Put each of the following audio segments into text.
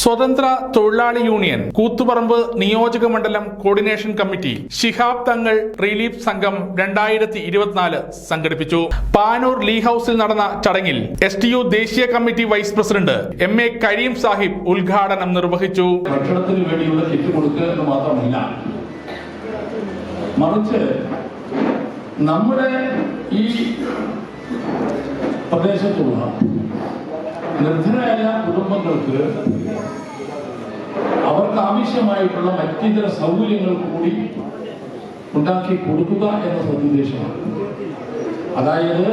സ്വതന്ത്ര തൊഴിലാളി യൂണിയൻ കൂത്തുപറമ്പ് നിയോജക മണ്ഡലം coordination committee Shihab Thangal relief സംഘം രണ്ടായിരത്തി ഇരുപത്തിനാല് സംഘടിപ്പിച്ചു. പാനൂർ ലീ ഹൌസിൽ നടന്ന ചടങ്ങിൽ എസ് ടി യു ദേശീയ committee vice president M A Karim Sahib ഉദ്ഘാടനം നിർവഹിച്ചു. ഭക്ഷണത്തിന് വേണ്ടിയുള്ള കിറ്റ് കൊടുക്കുക എന്ന് മാത്രമല്ല മറിച്ച് നമ്മുടെ ഈ പ്രദേശത്തുള്ള നിർദ്ധരായ കുടുംബങ്ങൾക്ക് അവർക്ക് ആവശ്യമായിട്ടുള്ള മറ്റിതര സൗകര്യങ്ങൾ കൂടി ഉണ്ടാക്കി കൊടുക്കുക എന്ന സതുദ്ദേശമാണ് അതായത്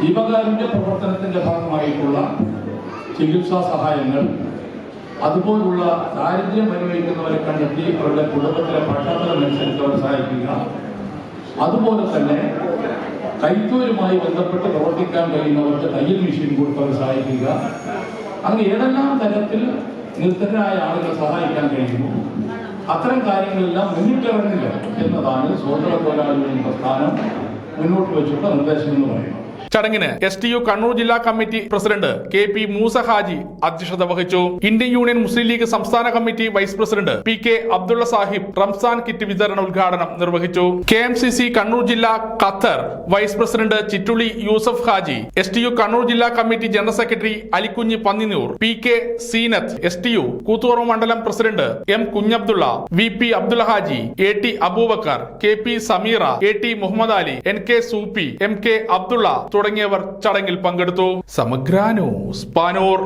ജീവകാരുണ്യ പ്രവർത്തനത്തിന്റെ ഭാഗമായിട്ടുള്ള ചികിത്സാ സഹായങ്ങൾ അതുപോലുള്ള ദാരിദ്ര്യം അനുഭവിക്കുന്നവരെ കണ്ടെത്തി അവരുടെ കുടുംബത്തിലെ പശ്ചാത്തലമനുസരിച്ച് അവരെ സഹായിക്കുക. അതുപോലെ തന്നെ കൈത്തൊഴിലുമായി ബന്ധപ്പെട്ട് പ്രവർത്തിക്കാൻ കഴിയുന്നവർക്ക് തയ്യൽ മെഷീൻ കൊടുത്തവരെ സഹായിക്കുക. അങ്ങനെ ഏതെല്ലാം തരത്തിൽ നിർദ്ധരായ ആളുകളെ സഹായിക്കാൻ കഴിയുന്നു അത്തരം കാര്യങ്ങളെല്ലാം മുന്നിട്ടിറങ്ങില്ല എന്നതാണ് സ്വതന്ത്ര തൊഴിലാളികളുടെ പ്രസ്ഥാനം. മുന്നോട്ട് വെച്ചിട്ടുള്ള നിർദ്ദേശം എന്ന് പറയുന്നത്. ചടങ്ങിന് എസ് ടി യു കണ്ണൂർ ജില്ലാ committee president K P Moosa Haji അധ്യക്ഷത വഹിച്ചു. ഇന്ത്യൻ യൂണിയൻ മുസ്ലിം ലീഗ് സംസ്ഥാന committee vice president P K Abdulla Sahib Ramzan kit വിതരണ ഉദ്ഘാടനം നിർവഹിച്ചു. K M C C Kannur ജില്ലാ Qatar vice president Chittuli Yusuf Haji S T U Kannur ജില്ലാ committee general secretary Alikunju Panninoor P K Seenath S T U Koothuparamba മണ്ഡലം president M Kunhabdulla V P Abdulla Haji A T Abubakar K P Sameera A T Muhammad Ali N K Soopi M K Abdulla തുടങ്ങിയവർ ചടങ്ങിൽ പങ്കെടുത്തു. സമഗ്ര news Panoor.